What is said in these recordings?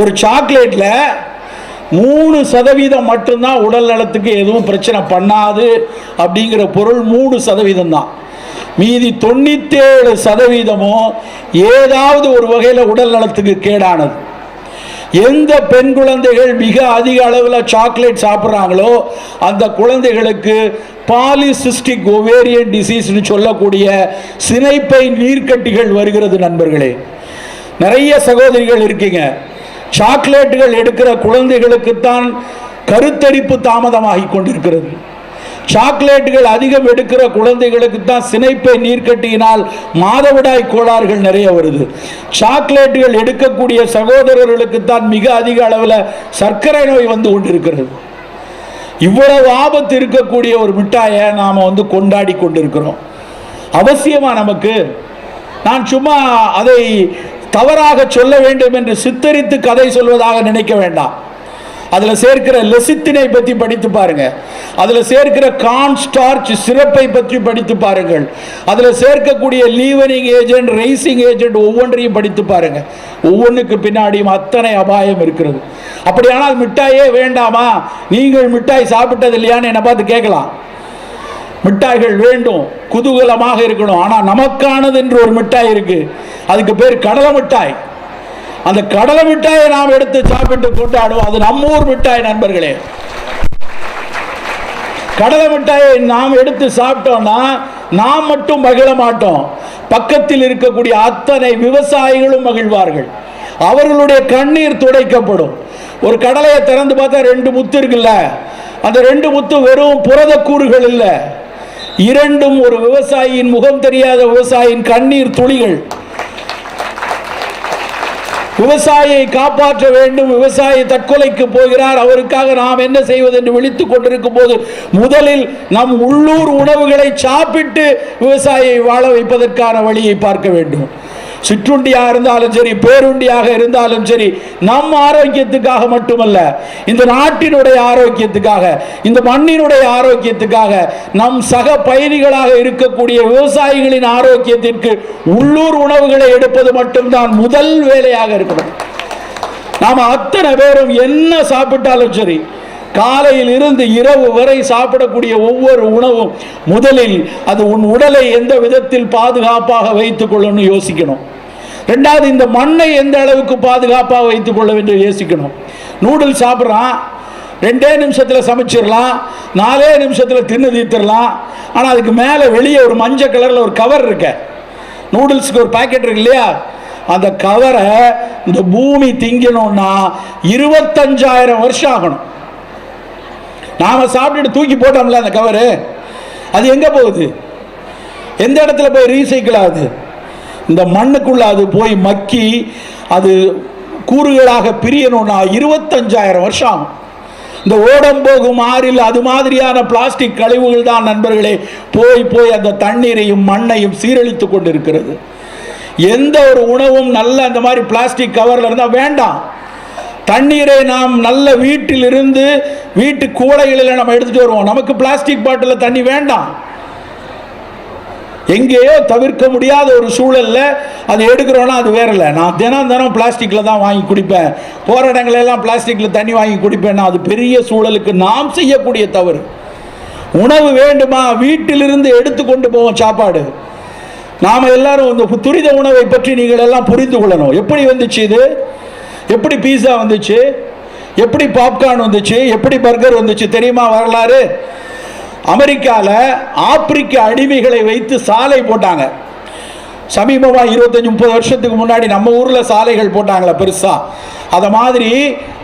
ஒரு சாக்லேட்டில் மூணு சதவீதம் மட்டும்தான் உடல் நலத்துக்கு எதுவும் பிரச்சனை பண்ணாது அப்படிங்கிற பொருள் மூணு சதவீதம் தான். மீதி தொண்ணூத்தேழு சதவீதமும் ஏதாவது ஒரு வகையில் உடல் நலத்துக்கு கேடானது. எந்த பெண் குழந்தைகள் மிக அதிக அளவில் சாக்லேட் சாப்பிட்றாங்களோ அந்த குழந்தைகளுக்கு பாலிசிஸ்டிக் ஒவேரியன் டிசீஸ்னு சொல்லக்கூடிய சினைப்பை நீர்க்கட்டிகள் வருகிறது நண்பர்களே. நிறைய சகோதரிகள் இருக்கீங்க. சாக்லேட்டுகள் எடுக்கிற குழந்தைகளுக்குத்தான் கருத்தரிப்பு தாமதமாகி கொண்டிருக்கிறது. சாக்லேட்டுகள் அதிகம் எடுக்கிற குழந்தைகளுக்கு தான் சினைப்பை நீர்க்கட்டியினால் மாதவிடாய் கோளாறுகள் நிறைய வருது. சாக்லேட்டுகள் எடுக்கக்கூடிய சகோதரர்களுக்கு தான் மிக அதிக அளவில் சர்க்கரை நோய் வந்து கொண்டிருக்கிறது. இவ்வளவு ஆபத்து இருக்கக்கூடிய ஒரு மிட்டாயை நாம் வந்து கொண்டாடி கொண்டிருக்கிறோம். அவசியமாக நமக்கு? நான் சும்மா அதை தவறாக சொல்ல வேண்டும் என்று சித்தரித்து கதை சொல்வதாக நினைக்க வேண்டாம். அதில் சேர்க்கிற லெசித்தினை பற்றி படித்து பாருங்க. அதில் சேர்க்கிற கான் ஸ்டார்ச் சிறப்பை பற்றி படித்து பாருங்கள். அதில் சேர்க்கக்கூடிய லீவனிங் ஏஜென்ட் ரைசிங் ஏஜென்ட் ஒவ்வொன்றையும் படித்து பாருங்க. ஒவ்வொன்றுக்கு பின்னாடியும் அத்தனை அபாயம் இருக்கிறது. அப்படியானால் மிட்டாயே வேண்டாமா? நீங்கள் மிட்டாய் சாப்பிட்டது இல்லையான்னு என்னை பார்த்து கேட்கலாம். மிட்டாய்கள் வேண்டும். குதூகலமாக இருக்கணும். ஆனால் நமக்கானது என்று ஒரு மிட்டாய் இருக்கு. அதுக்கு பேர் கடலை மிட்டாய். அந்த கடலை மிட்டாயை நாம் எடுத்து சாப்பிட்டு கொண்டாடுவோம். அது நம்ம ஊர் மிட்டாய் நண்பர்களே. கடலை மிட்டாயை நாம் எடுத்து சாப்பிட்டோம்னா நாம் மட்டும் மகிழ மாட்டோம். பக்கத்தில் இருக்கக்கூடிய அத்தனை விவசாயிகளும் மகிழ்வார்கள். அவர்களுடைய கண்ணீர் துடைக்கப்படும். ஒரு கடலையை திறந்து பார்த்தா ரெண்டு முத்து இருக்குல்ல? அந்த ரெண்டு முத்து வெறும் புரதக்கூறுகள் இல்லை. இரண்டும் ஒரு விவசாயியின் முகம் தெரியாத விவசாயியின் கண்ணீர் துளிகள். விவசாயியை காப்பாற்ற வேண்டும் விவசாயி தற்கொலைக்கு போகிறார். அவருக்காக நாம் என்ன செய்வது என்று விழித்துக் கொண்டிருக்கும் போது முதலில் நம் உள்ளூர் உணவுகளை சாப்பிட்டு விவசாயியை வாழ வைப்பதற்கான வழியை பார்க்க வேண்டும். சிற்றுண்டியாக இருந்தாலும் சரி பேருண்டியாக இருந்தாலும் சரி நம் ஆரோக்கியத்துக்காக மட்டுமல்ல இந்த நாட்டினுடைய ஆரோக்கியத்துக்காக இந்த மண்ணினுடைய ஆரோக்கியத்துக்காக நம் சக பயணிகளாக இருக்கக்கூடிய விவசாயிகளின் ஆரோக்கியத்திற்கு உள்ளூர் உணவுகளை எடுப்பது மட்டும்தான் முதல் வேலையாக இருக்கணும் நாம் அத்தனை பேரும் என்ன சாப்பிட்டாலும் சரி காலையில் இருந்து இரவு வரை சாப்பிடக்கூடிய ஒவ்வொரு உணவும் முதலில் அது உன் உடலை எந்த விதத்தில் பாதுகாப்பாக வைத்துக் கொள்ளணும்னு யோசிக்கணும். ரெண்டாவது இந்த மண்ணை எந்த அளவுக்கு பாதுகாப்பாக வைத்துக் கொள்ள வேண்டும் யோசிக்கணும். நூடுல்ஸ் சாப்பிட்றான் ரெண்டே நிமிஷத்தில் சமைச்சிடலாம் நாலே நிமிஷத்தில் தின்னு தீர்த்திடலாம் ஆனால் அதுக்கு மேலே வெளியே ஒரு மஞ்சள் கலரில் ஒரு கவர் இருக்க. நூடுல்ஸுக்கு ஒரு பாக்கெட் இருக்கு இல்லையா? அந்த கவரை இந்த பூமி திங்கணும்னா இருபத்தஞ்சாயிரம் வருஷம் ஆகணும். நாம சாப்பிட்டுட்டு தூக்கி போட்டோம்ல அந்த கவரு அது எங்க போகுது? எந்த இடத்துல போய் ரீசைக்கிள் ஆகுது? இந்த மண்ணுக்குள்ள அது போய் மக்கி அது கூறுகளாக பிரியணும்னா இருபத்தஞ்சாயிரம் வருஷம் ஆகும். இந்த ஓடம் போகும் ஆறில் அது மாதிரியான பிளாஸ்டிக் கழிவுகள் தான் நண்பர்களே போய் போய் அந்த தண்ணீரையும் மண்ணையும் சீரழித்து கொண்டிருக்கிறது. எந்த ஒரு உணவும் நல்ல அந்த மாதிரி பிளாஸ்டிக் கவரில் இருந்தால் வேண்டாம். தண்ணீரை நாம் நல்ல வீட்டில் இருந்து வீட்டு கூடைகளில் நம்ம எடுத்துட்டு வருவோம். நமக்கு பிளாஸ்டிக் பாட்டில் தண்ணி வேண்டாம். எங்கேயோ தவிர்க்க முடியாத ஒரு சூழலில் அது எடுக்கிறோன்னா அது வேற இல்லை. நான் தினம் தினம் பிளாஸ்டிக்கில் தான் வாங்கி குடிப்பேன். போகிற இடங்களெல்லாம் பிளாஸ்டிக்கில் தண்ணி வாங்கி குடிப்பேன் அது பெரிய சூழலுக்கு நாம் செய்யக்கூடிய தவறு. உணவு வேண்டுமா? வீட்டிலிருந்து எடுத்து கொண்டு போவோம் சாப்பாடு. நாம் எல்லாரும் இந்த துரித உணவை பற்றி நீங்கள் எல்லாம் புரிந்து கொள்ளணும். எப்படி வந்துச்சு இது? எப்படி பீஸா வந்துச்சு? எப்படி பாப்கார்ன் வந்துச்சு? எப்படி பர்கர் வந்துச்சு? தெரியுமா வரலாறு? அமெரிக்காவில் ஆப்பிரிக்க அடிமைகளை வைத்து சாலை போட்டாங்க. சமீபமாக இருபத்தஞ்சி முப்பது வருஷத்துக்கு முன்னாடி நம்ம ஊரில் சாலைகள் போட்டாங்களே பெருசாக அதை மாதிரி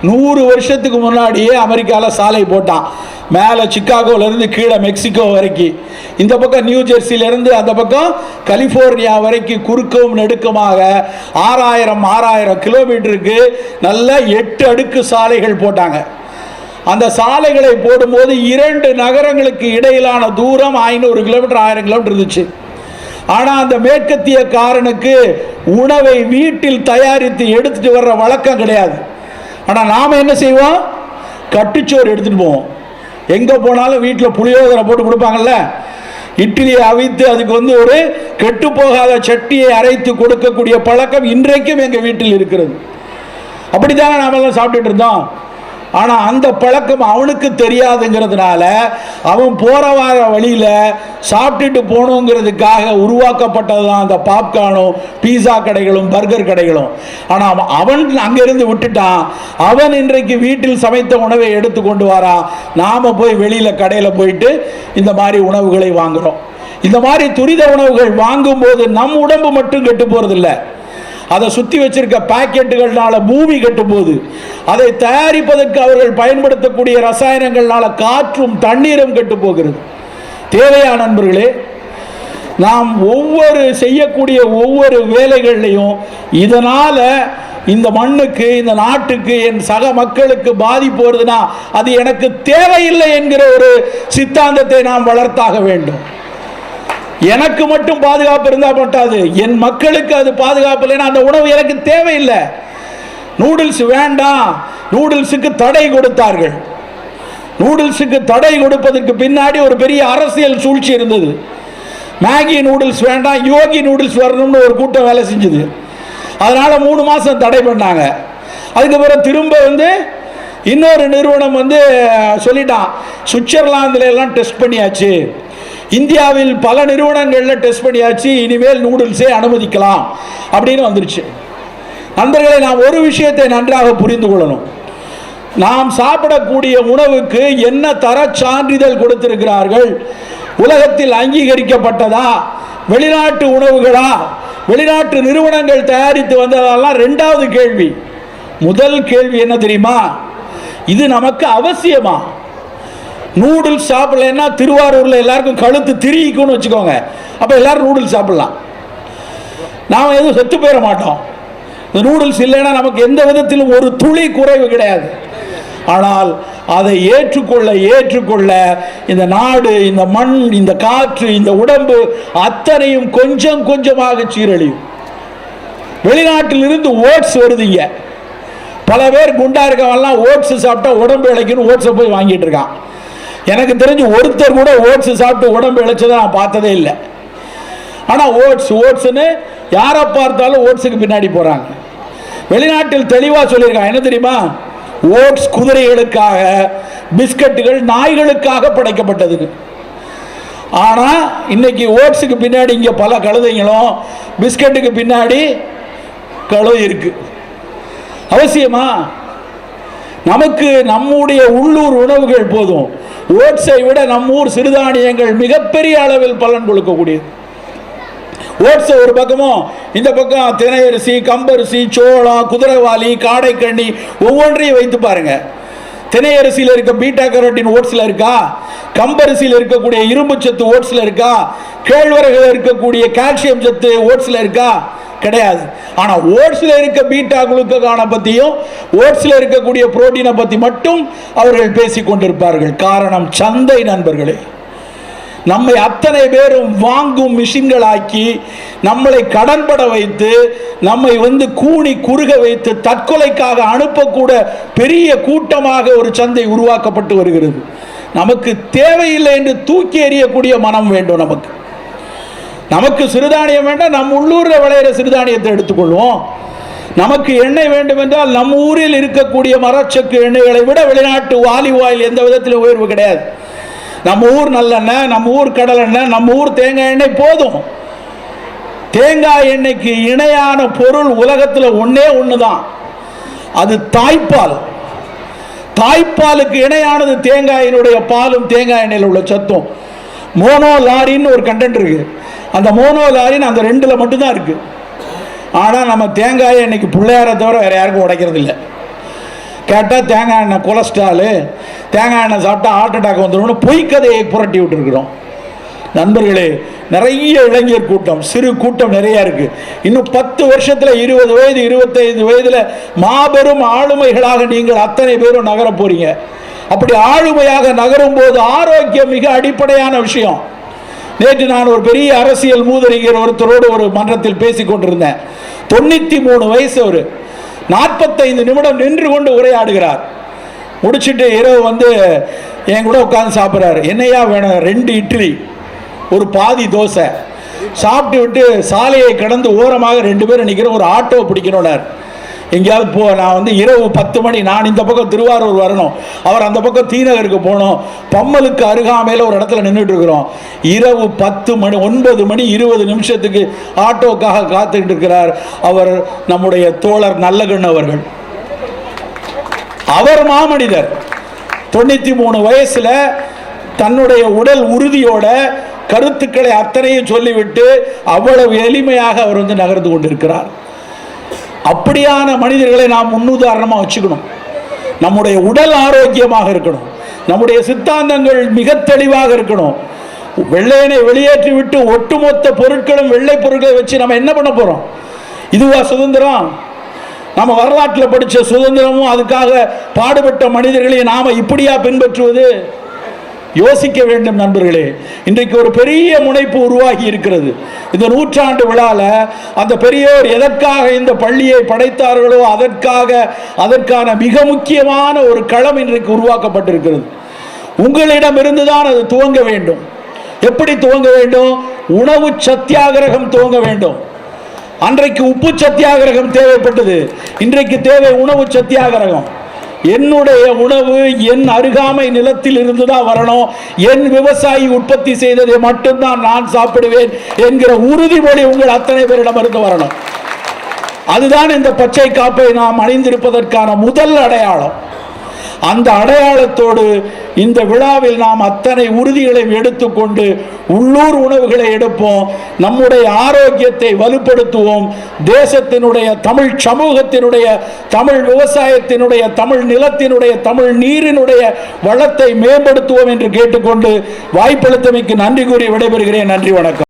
நூறு வருஷத்துக்கு முன்னாடியே அமெரிக்காவில் சாலை போட்டான். மேலே சிக்காகோலேருந்து கீழே மெக்சிகோ வரைக்கும் இந்த பக்கம் நியூ ஜெர்சியிலேருந்து அந்த பக்கம் கலிஃபோர்னியா வரைக்கும் குறுக்கவும் நெடுக்கமாக ஆறாயிரம் ஆறாயிரம் கிலோமீட்டருக்கு நல்ல எட்டு அடுக்கு சாலைகள் போட்டாங்க. அந்த சாலைகளை போடும்போது இரண்டு நகரங்களுக்கு இடையிலான தூரம் ஐநூறு கிலோமீட்டர் ஆயிரம் கிலோமீட்டர் இருந்துச்சு. ஆனால் அந்த மேற்கத்திய காரனுக்கு உணவை வீட்டில் தயாரித்து எடுத்துட்டு வர்ற வழக்கம் கிடையாது. ஆனால் நாம் என்ன செய்வோம்? கட்டுச்சோறு எடுத்துகிட்டு போவோம். எங்கே போனாலும் வீட்டில் புளியோதரை போட்டு கொடுப்பாங்கல்ல? இட்லியை அவித்து அதுக்கு வந்து ஒரு கெட்டு போகாத சட்டியை அரைத்து கொடுக்கக்கூடிய பழக்கம் இன்றைக்கும் எங்கள் வீட்டில் இருக்கிறது. அப்படித்தானே நாமெல்லாம் சாப்பிட்டுட்டு இருந்தோம்? ஆனால் அந்த பழக்கம் அவனுக்கு தெரியாதுங்கிறதுனால அவன் போகிற வர வழியில் சாப்பிட்டுட்டு போகணுங்கிறதுக்காக உருவாக்கப்பட்டது தான் அந்த பாப்கார்னும் பீஸா கடைகளும் பர்கர் கடைகளும். ஆனால் அவன் அங்கிருந்து விட்டுட்டான். அவன் இன்றைக்கு வீட்டில் சமைத்த உணவை எடுத்து கொண்டு வரான் நாம் போய் வெளியில் கடையில் போயிட்டு இந்த மாதிரி உணவுகளை வாங்குகிறோம் இந்த மாதிரி துரித உணவுகள் வாங்கும்போது நம் உடம்பு மட்டும் கெட்டு போகிறதில்ல அதை சுற்றி வச்சிருக்க பாக்கெட்டுகள்னால பூமி கட்டும்போது அதை தயாரிப்பதற்கு அவர்கள் பயன்படுத்தக்கூடிய ரசாயனங்கள்னால காற்றும் தண்ணீரும் கெட்டு போகிறது. தேவையா நண்பர்களே நாம் ஒவ்வொரு செய்யக்கூடிய ஒவ்வொரு வேலைகள்லையும் இதனால் இந்த மண்ணுக்கு இந்த நாட்டுக்கு என் சக மக்களுக்கு பாதிப்பு வருதுன்னா அது எனக்கு தேவையில்லை என்கிற ஒரு சித்தாந்தத்தை நாம் வளர்த்தாக வேண்டும். எனக்கு மட்டும் பாதுகாப்பு இருந்தால் பட்டாது. என் மக்களுக்கு அது பாதுகாப்பு இல்லைன்னா அந்த உணவு எனக்கு தேவையில்லை. நூடுல்ஸ் வேண்டாம். நூடுல்ஸுக்கு தடை கொடுத்தார்கள். நூடுல்ஸுக்கு தடை கொடுப்பதற்கு பின்னாடி ஒரு பெரிய அரசியல் சூழ்ச்சி இருந்தது. மேகி நூடுல்ஸ் வேண்டாம். யோகி நூடுல்ஸ் வரணும்னு ஒரு கூட்டம் வேலை செஞ்சது. அதனால மூணு மாதம் தடை பண்ணாங்க. அதுக்கப்புறம் திரும்ப வந்து இன்னொரு நிறுவனம் வந்து சொல்லிட்டான். சுவிட்சர்லாந்துல எல்லாம் டெஸ்ட் பண்ணியாச்சு. இந்தியாவில் பல நிறுவனங்களில் டெஸ்ட் பண்ணியாச்சு இனிமேல் நூடுல்ஸே அனுமதிக்கலாம் அப்படின்னு வந்துருச்சு. நண்பர்களை நாம் ஒரு விஷயத்தை நன்றாக புரிந்து கொள்ளணும். நாம் சாப்பிடக்கூடிய உணவுக்கு என்ன தர சான்றிதழ் கொடுத்திருக்கிறார்கள்? உலகத்தில் அங்கீகரிக்கப்பட்டதா? வெளிநாட்டு உணவுகளா? வெளிநாட்டு நிறுவனங்கள் தயாரித்து வந்ததெல்லாம் ரெண்டாவது கேள்வி. முதல் கேள்வி என்ன தெரியுமா? இது நமக்கு அவசியமா? நூடுல்ஸ் சாப்பிடலன்னா திருவாரூரில் எல்லாருக்கும் கழுத்து திரிக்கும்னு வச்சுக்கோங்க. அப்போ எல்லோரும் நூடுல்ஸ் சாப்பிடலாம். நாம் எதுவும் செத்து போயிட மாட்டோம். இந்த நூடுல்ஸ் இல்லைன்னா நமக்கு எந்த விதத்திலும் ஒரு துளி குறைவு கிடையாது. ஆனால் அதை ஏற்றுக்கொள்ள ஏற்றுக்கொள்ள இந்த நாடு இந்த மண் இந்த காற்று இந்த உடம்பு அத்தனையும் கொஞ்சம் கொஞ்சமாக சீரழியும். வெளிநாட்டில் இருந்து ஓட்ஸ் வருதுங்க பல பேர் குண்டா இருக்கவெல்லாம் ஓட்ஸ் சாப்பிட்டா உடம்பு இழைக்குன்னு ஓட்ஸை போய் வாங்கிட்டு இருக்கான். எனக்கு தெரிஞ்சு ஒருத்தர் கூட ஓட்ஸ் சாப்பிட்டு உடம்பு இழைச்சதை நான் பார்த்ததே இல்லை. ஆனால் ஓட்ஸ் ஓட்ஸ்னு யாரை பார்த்தாலும் ஓட்ஸுக்கு பின்னாடி போகிறாங்க வெளிநாட்டில் தெளிவாக சொல்லியிருக்காங்க. என்ன தெரியுமா? ஓட்ஸ் குதிரைகளுக்காக பிஸ்கட்டுகள் நாய்களுக்காக படைக்கப்பட்டதுன்னு ஆனால் இன்னைக்கு ஓட்ஸுக்கு பின்னாடி இங்கே பல கழுதைங்களும் பிஸ்கட்டுக்கு பின்னாடி கழுவு இருக்கு. அவசியமா? நமக்கு நம்முடைய உள்ளூர் உணவுகள் போதும். ஓட்ஸை விட நம் ஊர் சிறுதானியங்கள் மிகப்பெரிய அளவில் பலன் கொடுக்கக்கூடியது. ஓட்ஸ் ஒரு பக்கமும் இந்த பக்கம் தினையரிசி கம்பரிசி சோளம் குதிரைவாளி காடைக்கண்ணி ஒவ்வொன்றையும் வைத்து பாருங்க. தினையரிசியில் இருக்க பீட்டா கரோட்டின் ஓட்ஸில் இருக்கா? கம்பரிசியில் இருக்கக்கூடிய இரும்பு சத்து ஓட்ஸில் இருக்கா? கேழ்வரகில் இருக்கக்கூடிய கால்சியம் சத்து ஓட்ஸில் இருக்கா? கிடையாது. ஆனால் ஓட்ஸில் இருக்க பீட்டா குளுக்கான பற்றியும் ஓட்ஸில் இருக்கக்கூடிய புரோட்டீனை பற்றி மட்டும் அவர்கள் பேசிக்கொண்டிருப்பார்கள் காரணம் சந்தை நண்பர்களே. நம்மை அத்தனை பேரும் வாங்கும் மிஷின்களாக்கி நம்மளை கடன்பட வைத்து நம்மை வந்து கூணி குறுக வைத்து தற்கொலைக்காக அனுப்பக்கூட பெரிய கூட்டமாக ஒரு சந்தை உருவாக்கப்பட்டு வருகிறது. நமக்கு தேவையில்லை என்று தூக்கி எறியக்கூடிய மனம் வேண்டும் நமக்கு. நமக்கு சிறுதானியம் வேண்டாம் நம் உள்ளூரில் விளையிற சிறுதானியத்தை எடுத்துக்கொள்வோம். நமக்கு எண்ணெய் வேண்டும் என்றால் நம் ஊரில் இருக்கக்கூடிய மரச்சக்கு எண்ணெய்களை விட வெளிநாட்டு ஆலிவ் ஆயில் எந்த விதத்திலும் உயர்வு கிடையாது. நம்ம ஊர் நல்லெண்ணெய் நம்ம ஊர் கடலெண்ணெய் நம்ம ஊர் தேங்காய் எண்ணெய் போதும். தேங்காய் எண்ணெய்க்கு இணையான பொருள் உலகத்தில் ஒன்றே ஒன்று தான் அது தாய்ப்பால். தாய்ப்பாலுக்கு இணையானது தேங்காயினுடைய பாலும் தேங்காய் எண்ணெயில் உள்ள சத்தும். மோனோ லாரின்னு ஒரு கண்டென்ட் இருக்குது அந்த மோனோ அந்த ரெண்டில் மட்டும்தான் இருக்குது ஆனால் நம்ம தேங்காயை இன்னைக்கு பிள்ளையாரை தவிர வேறு யாருக்கும் உடைக்கிறது இல்லை. கேட்டால் தேங்காய் எண்ணெய் கொலஸ்ட்ராலு தேங்காய் எண்ணெய் சாப்பிட்டா ஹார்ட் அட்டாக் வந்துடும்னு பொய்க்கதையை புரட்டி விட்டுருக்குறோம். நண்பர்களே நிறைய இளைஞர் கூட்டம் சிறு கூட்டம் நிறையா இருக்குது இன்னும் பத்து வருஷத்தில் இருபது வயது இருபத்தைந்து வயதில் மாபெரும் ஆளுமைகளாக நீங்கள் அத்தனை பேரும் நகர போகிறீங்க அப்படி ஆளுமையாக நகரும் போது ஆரோக்கியம் மிக அடிப்படையான விஷயம். நேற்று நான் ஒரு பெரிய அரசியல் மூதறிஞர் ஒருத்தரோடு ஒரு மன்றத்தில் பேசிக் கொண்டிருந்தேன். தொண்ணூத்தி மூணு வயசு அவர். நாற்பத்தைந்து நிமிடம் நின்று கொண்டு உரையாடுகிறார். முடிச்சுட்டு இரவு வந்து என் கூட உட்காந்து சாப்பிட்றாரு. என்னையா வேணும்? ரெண்டு இட்லி ஒரு பாதி தோசை. சாப்பிட்டு விட்டு சாலையை கடந்து ஓரமாக ரெண்டு பேரும் நிற்கிற ஒரு ஆட்டோ பிடிக்கணும்னார். எங்கேயாவது போ நான் வந்து இரவு பத்து மணி நான் இந்த பக்கம் திருவாரூர் வரணும். அவர் அந்த பக்கம் தீநகருக்கு போகணும். பம்மலுக்கு அருகாமையில் ஒரு இடத்துல நின்றுட்டு இருக்கிறோம் இரவு பத்து மணி ஒன்பது மணி இருபது நிமிஷத்துக்கு ஆட்டோக்காக காத்துக்கிட்டு இருக்கிறார் அவர் நம்முடைய தோழர் நல்லகண் அவர்கள். அவர் மாமனிதர். தொண்ணூற்றி மூணு வயசில் தன்னுடைய உடல் உறுதியோட கருத்துக்களை அத்தனையும் சொல்லிவிட்டு அவ்வளவு எளிமையாக அவர் வந்து நகர்ந்து கொண்டிருக்கிறார். அப்படியான மனிதர்களை நாம் முன்னுதாரணமாக வச்சுக்கணும். நம்முடைய உடல் ஆரோக்கியமாக இருக்கணும். நம்முடைய சித்தாந்தங்கள் மிக தெளிவாக இருக்கணும். வெள்ளையனை வெளியேற்றி விட்டு ஒட்டுமொத்த பொருட்களும் வெள்ளை பொருட்களை வச்சு நம்ம என்ன பண்ண போகிறோம் இதுவா சுதந்திரம்? நம்ம வரலாற்றில் படித்த சுதந்திரமும் அதுக்காக பாடுபட்ட மனிதர்களையும் நாம் இப்படியா பின்பற்றுவது? யோசிக்க வேண்டும் நண்பர்களே. இன்றைக்கு ஒரு பெரிய முனைப்பு உருவாகி இருக்கிறது. இந்த நூற்றாண்டு விழால அந்த பெரியோர் எதற்காக இந்த பள்ளியை படைத்தார்களோ அதற்காக அதற்கான மிக முக்கியமான ஒரு களம் இன்றைக்கு உருவாக்கப்பட்டிருக்கிறது. உங்களிடம் இருந்துதான் அது துவங்க வேண்டும். எப்படி துவங்க வேண்டும்? உணவு சத்தியாகிரகம் துவங்க வேண்டும். அன்றைக்கு உப்பு சத்தியாகிரகம் தேவைப்பட்டது. இன்றைக்கு தேவை உணவு சத்தியாகிரகம். என்னுடைய உணவு என் அருகாமை நிலத்தில் இருந்து தான் வரணும். என் விவசாயி உற்பத்தி செய்ததை மட்டும்தான் நான் சாப்பிடுவேன் என்கிற உறுதிமொழி உங்கள் அத்தனை பேரிடமிருந்து வரணும். அதுதான் இந்த பச்சை காப்பை நாம் அணிந்திருப்பதற்கான முதல் அடையாளம். அந்த அடையாளத்தோடு இந்த விழாவில் நாம் அத்தனை உறுதிகளையும் எடுத்துக்கொண்டு உள்ளூர் உணவுகளை எடுப்போம். நம்முடைய ஆரோக்கியத்தை வலுப்படுத்துவோம். தேசத்தினுடைய தமிழ் சமூகத்தினுடைய தமிழ் விவசாயத்தினுடைய தமிழ் நிலத்தினுடைய தமிழ் நீரினுடைய வளத்தை மேம்படுத்துவோம் என்று கேட்டுக்கொண்டு வாய்ப்பளித்தமைக்கு நன்றி கூறி விடைபெறுகிறேன். நன்றி வணக்கம்.